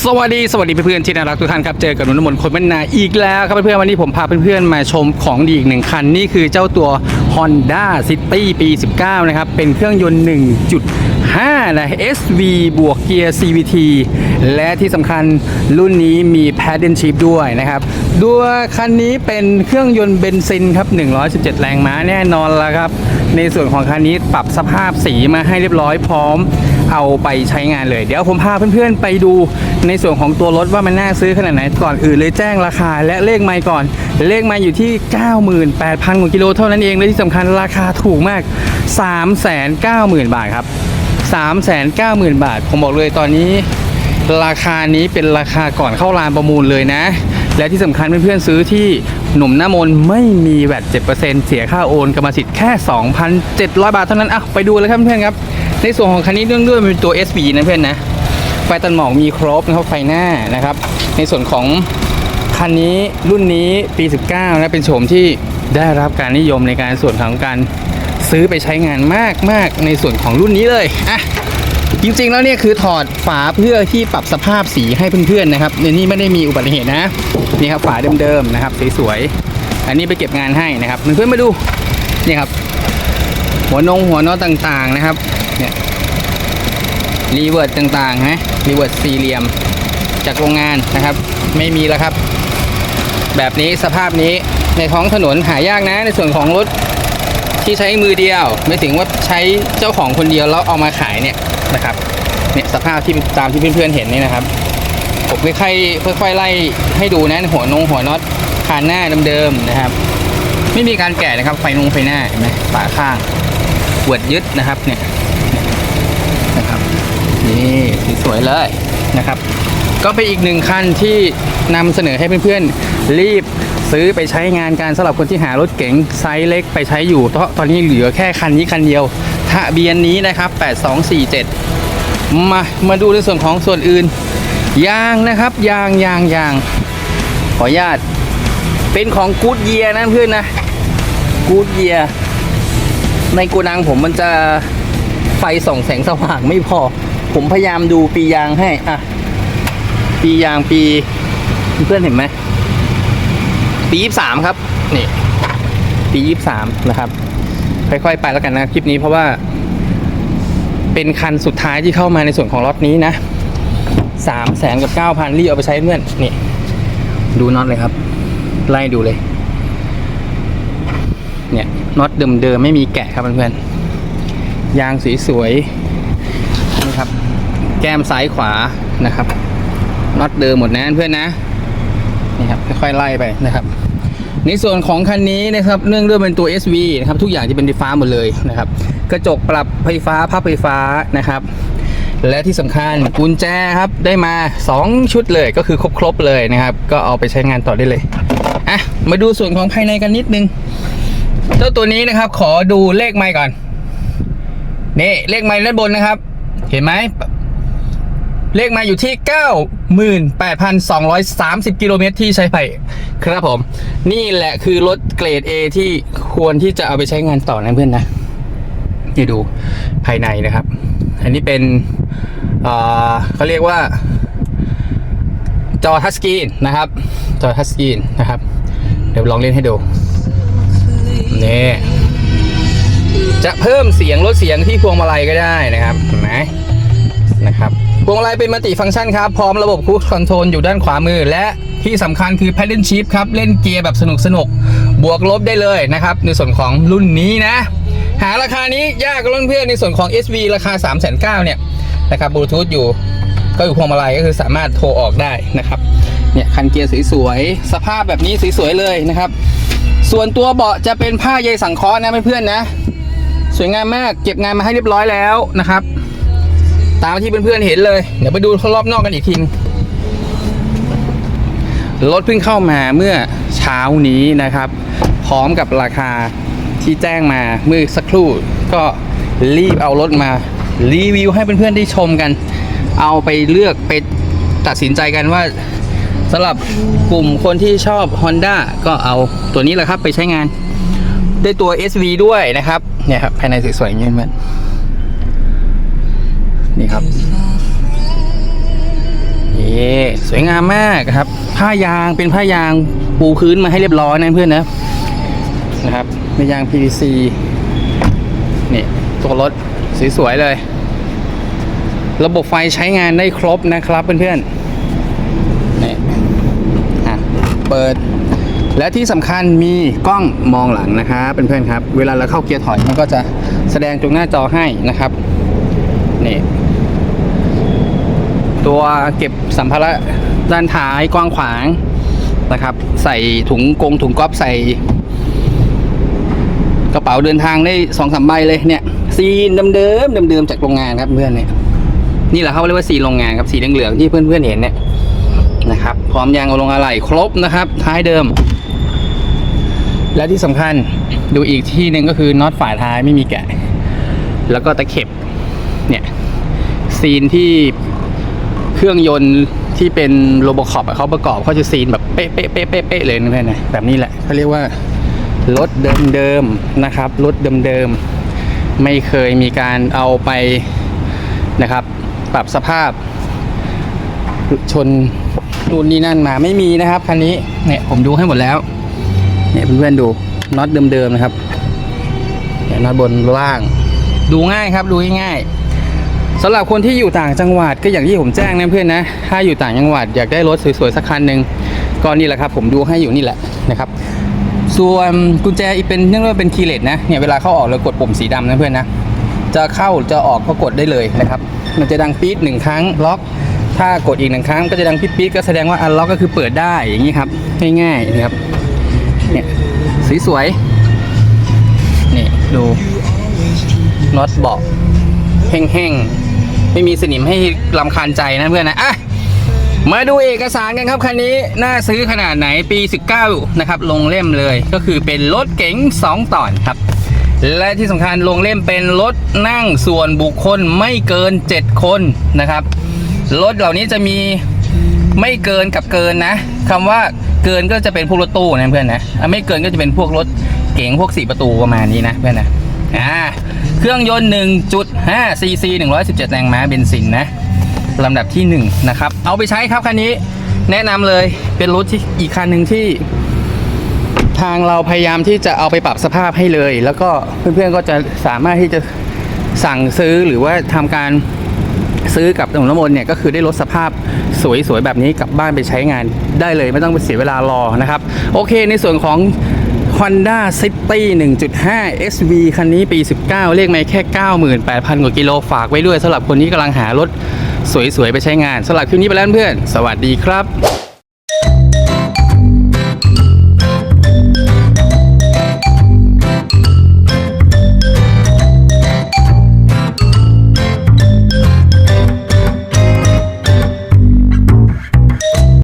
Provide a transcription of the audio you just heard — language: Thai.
สวัสดีสวัสดีเพื่อนๆที่น่ารักทุกท่านครับเจอกับหนุ่นมนคนบ้านนาอีกแล้วครับเพื่อนๆวันนี้ผมพาเพื่อนๆมาชมของดีอีกหนึ่งคัน นี่คือเจ้าตัว Honda City ปี 19 นะครับ เป็นเครื่องยนต์ 1.5 นะ SV บวกเกียร์ CVT และที่สำคัญรุ่นนี้มี Paddle Shift ด้วยนะครับด้วยคันนี้เป็นเครื่องยนต์เบนซินครับ 117 แรงม้าแน่นอนแล้วครับ ในส่วนของคันนี้ปรับสภาพสีมาให้เรียบร้อยพร้อม เอาไปใช้งานเลย เดี๋ยวผมพาเพื่อนๆไปดูในส่วนของตัวรถว่ามันน่าซื้อขนาดไหนก่อนอื่นเลยแจ้งราคาและเลขไมค์ก่อน เลขไมค์อยู่ที่ 98,000กว่ากิโลเท่านั้นเองและที่สำคัญราคาถูกมาก 390,000 บาทครับ 390,000 บาท ผมบอกเลยตอนนี้ราคานี้เป็นราคาก่อนเข้าร้านประมูลเลยนะ และที่สำคัญเพื่อนๆซื้อที่หนุ่มหน้ามนไม่มีแวด7%เสียค่าโอนกรรมสิทธิ์แค่ 2,700 บาทเท่านั้นอะไปดูเลยครับเพื่อนๆครับ ในส่วนของคันนี้เนื่องด้วยเป็นตัว SB นะเพื่อนนะไฟตันหมอกมีครบนะครับไฟหน้านะครับ ในส่วนของคันนี้รุ่นนี้ปี 19 นะเป็นโฉมที่ได้รับการนิยมในการส่วนของการซื้อไปใช้งานมากมากๆในส่วนของรุ่นนี้เลยอะจริง ๆ แล้วเนี่ยคือถอดฝาเพื่อที่ปรับสภาพสีให้เพื่อนๆนะครับในนี่ไม่ได้มีอุบัติเหตุนะนี่ครับฝาเดิมๆนะครับสวยๆอันนี้ไปเก็บงานให้นะครับเพื่อนๆมาดูนี่ครับหัวนงหัวนอตต่างๆนะครับ เนี่ยรีเวิร์ดต่างๆนะรีเวิร์ดสี่เหลี่ยมจากโรงงานนะครับ ไม่มีแล้วครับ แบบนี้สภาพนี้ในท้องถนนหายากนะในส่วนของรถที่ใช้มือเดียว ไม่ถึงว่าใช้เจ้าของคนเดียวแล้วเอามาขายเนี่ยนะครับเนี่ยสภาพที่ตามที่เพื่อนๆเห็นนี่นะครับ ผมค่อยๆค่อยๆไล่ให้ดูนะหัวนงหัวน็อตคานหน้าเดิมๆนะครับ ไม่มีการแกะนะครับไฟนงไฟหน้าเห็นไหมฝาข้างหวดยึดนะครับเนี่ย นี่สวยเลยนะครับ ก็เป็นอีกหนึ่งคันที่นำเสนอให้เพื่อนๆ รีบซื้อไปใช้งานการสำหรับคนที่หารถเก๋งไซส์เล็กไปใช้อยู่เพราะตอนนี้เหลือแค่คันนี้คันเดียวทะเบียนนี้นะครับ 8247 มามาดูในส่วนของส่วนอื่นยางนะครับยางยางยางขออนุญาต เป็นของกูดเยียนะเพื่อนนะกูดเยียในโกดังผมมันจะไฟส่องแสงสว่างไม่พอ ผมพยายามดูปียางให้ อะ ปียางปี เพื่อนเห็นไหม ปียี่สามครับ นี่ ปียี่สามนะครับ ค่อยๆ ไปแล้วกันนะคลิปนี้เพราะว่า เป็นคันสุดท้ายที่เข้ามาในส่วนของล็อตนี้นะสามแสนกับเก้าพันรีบเอาไปใช้เพื่อน นี่ ดูน็อตเลยครับ ไล่ดูเลย เนี่ยน็อตเดิมๆไม่มีแกะครับเพื่อนๆยางสีสวยๆ ครับ แก้มซ้ายขวานะครับน็อตเดิมหมดนะเพื่อนนะนี่ครับค่อยๆไล่ไปนะครับ ในส่วนของคันนี้นะครับเนื่องด้วยเป็นตัว SV นะครับทุกอย่างจะเป็นไฟฟ้าหมดเลยนะครับ กระจกปรับไฟฟ้าภาพไฟฟ้านะครับ และที่สำคัญกุญแจครับได้มา 2 ชุดเลยก็คือครบๆเลยนะครับ ก็เอาไปใช้งานต่อได้เลยอะมาดูส่วนของภายในกันนิดนึงเจ้าตัวนี้นะครับ ขอดูเลขไมค์ก่อนนี่เลขไมค์ด้านบนนะครับ เห็นไหมเลขมาอยู่ที่ 98,230 กิโลเมตรที่ใช้ไปครับผม นี่แหละคือรถเกรด A ที่ควรที่จะเอาไปใช้งานต่อนะเพื่อนนะนี่ดูภายในนะครับ อันนี้เป็นเอ่อเขาเรียกว่า จอทัชสกรีนนะครับ จอทัชสกรีนนะครับ เดี๋ยวลองเล่นให้ดูนี่ จะเพิ่มเสียงลดเสียงที่พวงมาลัยก็ได้นะครับเห็นไหมนะครับพวงมาลัยเป็นมัลติฟังก์ชันครับ พร้อมระบบคู i คอนโทรลอยู่ด้านขวามือ และที่สำคัญคือ Paddle Shift ครับ เล่นเกียร์แบบสนุกสนุกบวกลบได้เลยนะครับ ในส่วนของรุ่นนี้นะ หาราคานี้ยากกับเพื่อนในส่วนของ SV ราคา 3 9 0 0 0เนี่ยนะครับบลูทูธอยู่ก็อยู่พวงมาลัยก็คือสามารถโทรออกได้นะครับเนี่ยคันเกียร์สวยๆสภาพแบบนี้สวยๆเลยนะครับ ส่วนตัวเบาะจะเป็นผ้าใยสังเคราะห์นะเพื่อนๆนะ สวยงามมาก เก็บงานมาให้เรียบร้อยแล้วนะครับ ตามที่เพื่อนๆเห็นเลย เดี๋ยวไปดูรอบนอกกันอีกทีรถเพิ่งเข้ามาเมื่อเช้านี้นะครับ พร้อมกับราคาที่แจ้งมาเมื่อสักครู่ ก็รีบเอารถมารีวิวให้เพื่อนๆได้ชมกัน เอาไปเลือกไปตัดสินใจกันว่าสำหรับกลุ่มคนที่ชอบ Honda ก็เอาตัวนี้แหละครับไปใช้งาน ได้ตัว SV ด้วยนะครับ เนี่ยครับภายในสวยๆอย่างเงี้ยเพื่อนนี่ครับนี่สวยงามมากครับ ผ้ายางเป็นผ้ายางปูพื้นมาให้เรียบร้อยนะเพื่อนนะนะครับเป็นยาง PVC นี่ตัวรถสวยๆเลย ระบบไฟใช้งานได้ครบนะครับเพื่อนๆนี่อะเปิด และที่สำคัญมีกล้องมองหลังนะครับเพื่อนๆครับ เวลาเราเข้าเกียร์ถอยมันก็จะแสดงตรงหน้าจอให้นะครับนี่ตัวเก็บสัมภาระด้านท้ายกว้างขวางนะครับ ใส่ถุงกงถุงก๊อฟใส่ กระเป๋าเดินทางได้สองสามใบเลยเนี่ยซีนเดิมๆเดิมๆจากโรงงานครับเพื่อนเนี่ยนี่แหละเขาเรียกว่าสีโรงงานครับสีเหลืองๆที่เพื่อนๆเห็นเนี่ยนะครับ พร้อมยางเอาลงอะไหล่ครบนะครับ ท้ายเดิม และที่สำคัญดูอีกที่หนึ่งก็คือน็อตฝาท้ายไม่มีแกะ แล้วก็ตะเข็บเนี่ยซีนที่เครื่องยนต์ที่เป็นโรบอคอปเขาประกอบเขาจะซีนแบบเป๊ะเป๊ะเป๊ะเป๊ะเป๊ะเลยนะเพื่อนนะแบบนี้แหละเขาเรียกว่ารถเดิมๆนะครับรถเดิมๆไม่เคยมีการเอาไปนะครับ ปรับสภาพ ชนนู่นนี่นั่นมาไม่มีนะครับคันนี้เนี่ยผมดูให้หมดแล้ว เนี่ยเพื่อนๆดูน็อตเดิมๆนะครับเนี่ยน็อตบนล่าง ดูง่ายครับดูง่ายๆสำหรับคนที่อยู่ต่างจังหวัดก็อย่างที่ผมแจ้งนะเพื่อนนะถ้าอยู่ต่างจังหวัดอยากได้รถสวยๆสักคันหนึ่งก็นี่แหละครับ ผมดูให้อยู่นี่แหละนะครับ ส่วนกุญแจอีกเป็นเนื่องว่าเป็นคีย์เลสนะเนี่ยเวลาเข้าออกเรากดปุ่มสีดำนะเพื่อนนะจะเข้าจะออกก็กดได้เลยนะครับ มันจะดังปี๊ดหนึ่งครั้งล็อก ถ้ากดอีกหนึ่งครั้งก็จะดังปี๊ดปี๊ดก็แสดงว่าอันล็อกก็คือเปิดได้อย่างนี้ครับง่ายๆนะครับ เนี่ยสวยๆนี่ดูน็อตเบาะแห้งๆ ไม่มีสนิมให้ลำคาญใจนะเพื่อนนะอะมาดูเอกสารกันครับคันนี้น่าซื้อขนาดไหนปี 19 นะครับ ลงเล่มเลยก็คือเป็นรถเก๋ง2 ตอนครับ และที่สำคัญลงเล่มเป็นรถนั่งส่วนบุคคลไม่เกิน 7 คนนะครับ รถเหล่านี้จะมีไม่เกินกับเกินนะคำว่า เกินก็จะเป็นพวกรถตู้นะเพื่อนนะไม่เกินก็จะเป็นพวกรถเก๋งพวกสี่ประตูประมาณนี้นะเพื่อนนะอ่าเครื่องยนต์1.5 cc 117 แรงม้าเบนซินนะลำดับที่ 1 นะครับ เอาไปใช้ครับคันนี้แนะนำเลยเป็นรถที่อีกคันหนึ่งที่ ทางเราพยายามที่จะเอาไปปรับสภาพให้เลย แล้วก็เพื่อนๆก็จะสามารถที่จะสั่งซื้อหรือว่าทำการซื้อกับหนุ่มน้ำมนต์เนี่ยก็คือได้ลดสภาพ สวยๆแบบนี้กลับบ้านไปใช้งานได้เลยไม่ต้องไปเสียเวลารอนะครับ โอเคในส่วนของ Honda City 1.5 SV คันนี้ปี 19 เลขไม่แค่ 98,000 กว่ากิโลฝากไว้ด้วยสำหรับคนที่กำลังหารถสวยๆ ไปใช้งานสำหรับคลิปนี้ไปแล้วเพื่อน สวัสดีครับ